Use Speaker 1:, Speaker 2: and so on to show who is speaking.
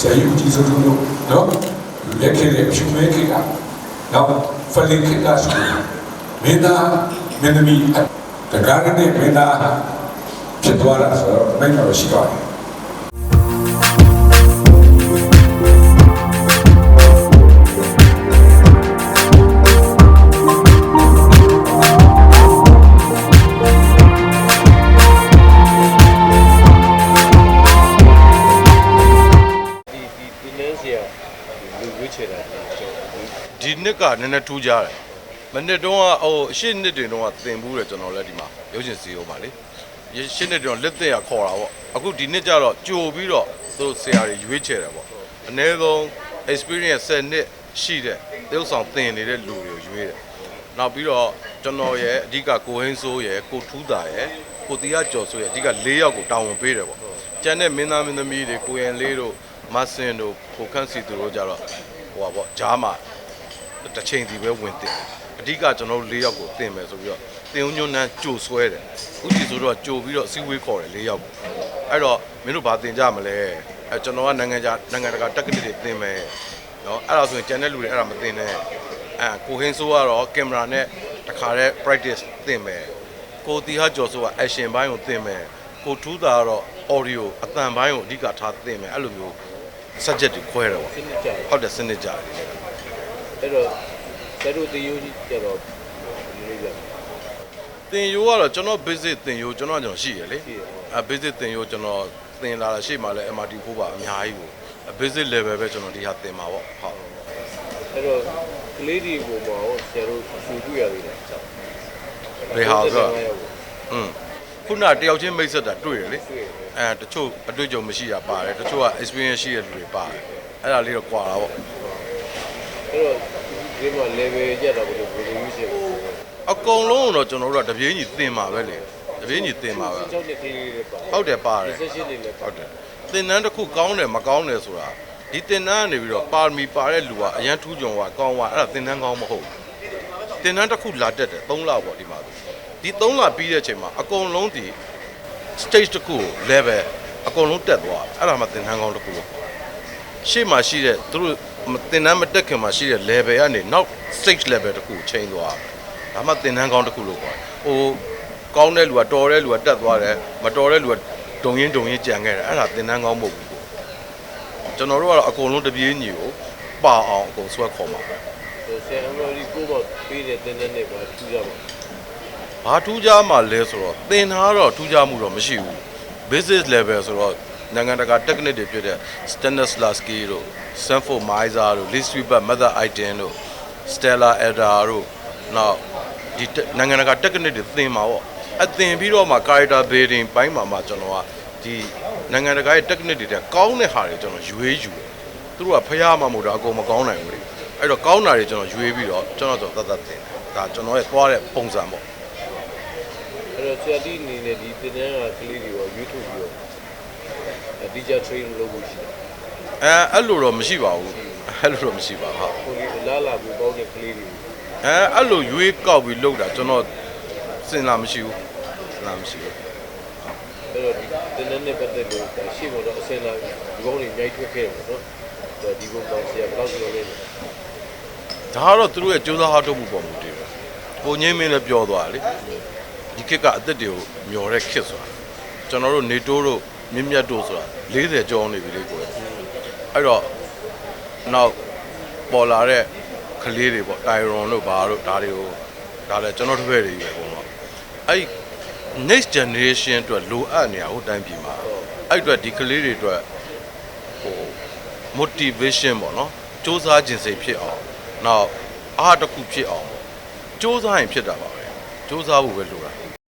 Speaker 1: ဆရာကြီးဦးကြီးစိုးတို့နော်လက်ခဲ့တဲ့ဖြူမဲခေတ်ကနောက်ဖလင်ခေတ်ကဆိုမင်းသားမင်းသမီးတကားနဲ့မင်းသားဖြစ်သွားတာဆိုတော့မင်းတော်ရှိပါတယ်
Speaker 2: ဒီ
Speaker 3: နှစ်ကနည်းနည်းထူးကြတယ်မနှစ်တုန်းကဟိုအရှိနှစ်တွေတုန်းကသင်ဘူးတယ်ကျွန်တော်လည်းဒီမှာရုပ်ရှင်စီရောပါလေရရှင်းနှစ်တုန်းလက်သက်ရခေါ်တာပေါ့အခုဒီနှစ်ကျတော့ကြိုပြီးတော့သူတို့ဆရာတွေရွေးချယ်တယ်ပေါ့အနည်းဆုံး experience 10နှစ်ရှိတဲ့သေုပ်ဆောင်သင်နေတဲ့လူတွေကိုရွေးတယ်နောက်ပြီးတော့ကျွန်တော်ရဲ့အဓိကကိုဟင်းစိုးရဲ့ကိုထူးတာရဲ့ကိုတီးရကျော်စိုးရဲ့အဓိက၄ယောက်ကိုတာဝန်ပေးတယ်ပေါ့ကျန်တဲ့မင်းသားမင်းသမီးတွေကိုရန်လေးတို့မဆင်တို့ကိုခန့်စီသူတို့ကြတော့ ဟိုပါပေါ့ဂျားမှာတစ်ချိန်စီပဲဝင်တင်အဓိကကျွန်တော်တို့၄ယောက်ကိုတင်မယ်ဆိုပြီးတော့တင်ဦးညွန်းနှန်းကြိုဆွဲတယ်ဥတီဆိုတော့ကြိုပြီးတော့စီဝေးခေါ်တယ်၄ယောက်ကိုအဲ့တော့မင်းတို့ဘာတင်ကြမလဲအဲကျွန်တော်ကနိုင်ငံခြားနိုင်ငံတကာတက္ကသိုလ်တွေတင်မယ်နော်အဲ့ဒါဆိုရင်ကျန်တဲ့လူတွေအဲ့ဒါမတင်နဲ့အဲကိုဟင်းဆိုးကတော့ကင်မရာနဲ့တခါတည်း practice တင်မယ်ကိုတီဟာကျော်ဆိုက action ဘိုင်းကိုတင်မယ်ကိုထူးတာကတော့ audio အသံဘိုင်းကိုအဓိကထားတင်မယ်အဲ့လိုမျိုး subject တွေခွဲတယ်ပေါ့
Speaker 2: စနစ်ကြတယ်
Speaker 3: ဟုတ်တယ်စနစ်ကြတယ်
Speaker 2: အဲ့တော့ဆရာတို့တေယိုကြီးကျတော့ဒီလိုပြန်
Speaker 3: တင်ယိုးကတော့ကျွန်တော် basic တင်ယိုးကျွန်တော်ကျွန်တော်ရှိရလေ
Speaker 2: ရှိတယ်
Speaker 3: အဲ basic တင်ယိုးကျွန်တော်သင်လာတာရှေ့မှာလဲ MRT ဖို့ပါအများကြီးကိုအဲ basic level ပဲကျွန်တော်ဒီဟာသင်မှာပေါ့ဟုတ်
Speaker 2: အဲ့တော့ကလေးဒီပုံမှာဟောဆရာတို့ရှူပြရသေးတယ်
Speaker 3: ဘယ်ဟာဆိုอืม ခုနတယောက်ချင်းမိတ်ဆက်တာတွေ့ရလေ
Speaker 2: တွေ့တယ်
Speaker 3: အဲတချို့အတွေ့အကြုံမရှိတာပါတယ်တချို့က experience ရှိတဲ့လူတွေပါတယ်အဲ့ဒါလေးတော့ကွာတာပေါ့
Speaker 2: အဲ့တော့ဒီမှာ level ကြတော့ဘယ်လိုဘယ်လိုရွေးချယ်လဲ
Speaker 3: အကုန်လုံးတော့ကျွန်တော်တို့ကတပြေးညီသင်မှာပဲလေတပြေးညီသင်မှာပဲ
Speaker 2: ကျောင်းတဲ့ကလေးတွေပါ
Speaker 3: ဟုတ်တယ်ပါတယ်
Speaker 2: ဆက်ရှင်တွေလည်းပါ
Speaker 3: ဟုတ်တယ်သင်တန်းတစ်ခုကောင်းတယ်မကောင်းတယ်ဆိုတာဒီသင်တန်းကနေပြီးတော့ပါရမီပါတဲ့လူကအရန်ထူးကြုံကကောင်းသွားအဲ့ဒါသင်တန်းကောင်းမဟုတ်ဘူးသင်တန်းတစ်ခုလာတက်တယ်3လပေါ့ဒီမှာ ဒီ3လပြီးတဲ့အချိန်မှာအကုန်လုံးဒီ stage တစ်ခုကို level အကုန်လုံးတက်သွားအဲ့ဒါမှသင်တန်းကောင်းတစ်ခုလို့ခေါ်တယ်ရှေ့မှာရှိတဲ့သူတို့သင်တန်းမတက်ခင်မှာရှိတဲ့ level ကနေနောက် stage level တစ်ခုချိန်သွားဒါမှသင်တန်းကောင်းတစ်ခုလို့ခေါ်တယ်ဟိုကောင်းတဲ့လူကတော်တဲ့လူကတက်သွားတယ်မတော်တဲ့လူကဒုံရင်ဒုံရင်ကြံခဲ့တယ်အဲ့ဒါသင်တန်းကောင်းမဟုတ်ဘူးကိုကျွန်တော်တို့ကတော့အကုန်လုံးတပြေးညီကိုပါအောင်အကုန်ဆွဲခေါ်မှာပဲ
Speaker 2: ဆရာတို့ဒီကိုပေါ့ပေးတဲ့တင်းတဲ့နဲ့ပါထူကြပါ
Speaker 3: ဘာထူးခြားမှလဲဆိုတော့သင်ထားတော့ထူးခြားမှုတော့မရှိဘူး business level ဆိုတော့နိုင်ငံတကာ technique တွေဖြစ်တဲ့ Stanislavski တို့ Sanford Miser တို့ Lee Sweeper Mother Item တို့ Stella Adder တို့နောက်ဒီ te- နိုင်ငံတကာ technique တွေသင်မှာပေါ့အသင်ပြီးတော့မှ character building ဘိုင်းမှာမှကျွန်တော်ကဒီနိုင်ငံတကာရဲ့ technique တွေတဲ့ကောင်းတဲ့ဟာတွေကျွန်တော်ရွေးယူတယ်သူတို့ကဖျားမှမဟုတ်တော့အကုန်မကောင်းနိုင်ဘူးလေအဲ့တော့ကောင်းတာတွေကျွန်တော်ရွေးပြီးတော့ကျွန်တော်တော့သတ်သတ်သင်တယ်ဒါကျွန်တော်ရဲ့သွားတဲ့ပုံစံပေါ့
Speaker 2: အဲ့ တော့ဆရာဒီအနေနဲ့ဒီတင်းတဲ့ကကလေးတွေရောရွေးထုတ်ပြီးတော့အဒီကြ train လုပ်ဖို့ရှိတယ်
Speaker 3: အဲအဲ့လိုတော့မရှိပါဘူးအဲ့လိုတော့မရှိပါဘူးဟုတ်
Speaker 2: ကိုလေးအလားလာပြီးပေါင်းတဲ့ကလေးတွေ
Speaker 3: အဲအဲ့လိုရွေးကောက်ပြီးလုပ်တာကျွန်တော်စဉ်းစားမရှိဘူးစဉ်းစားမရှိဘူး
Speaker 2: အဲ့တော့ဒီတင်းတဲ့နဲ့ပတ်သက်လို့ရှေ့မှာတော့အစင်လာဒီကောင်းတွေအများကြီးထွက်ခဲ့တယ်ပေါ့နော်ဒီဘုံပေါင်းဆရာဘယ်လောက်ပြောလဲ
Speaker 3: ဒါကတော့သူတို့ရဲ့ကြိုးစားအားထုတ်မှုပေါ်မူတည်တယ်ကိုငိမ့်မင်းလည်းပြောသွားတယ်လေ ဒီခေတ်ကအသက်တွေကိုမျောတဲ့ခေတ်ဆိုတာကျွန်တော်တို့နေတိုးတို့မြင့်မြတ်တို့ဆိုတာ40ကျော်နေပြီလေကိုယ်အဲ့တော့နောက်ပေါ်လာတဲ့ကလေးတွေပေါ့တိုင်ရွန်တို့ဘာတို့ဒါတွေကိုဒါလည်းကျွန်တော်တစ်ဖက်တွေပဲပုံတော့အဲ့ next generation အတွက်လိုအပ်နေတာဟိုတိုင်းပြည်မှာအဲ့အတွက်ဒီကလေးတွေအတွက်ဟို motivation ပေါ့နော်စ조사ခြင်းစိတ်ဖြစ်အောင်နောက်အားတစ်ခုဖြစ်အောင်စ조사ရင်ဖြစ်တာပါပဲ စ조사ဖို့ပဲလိုတာ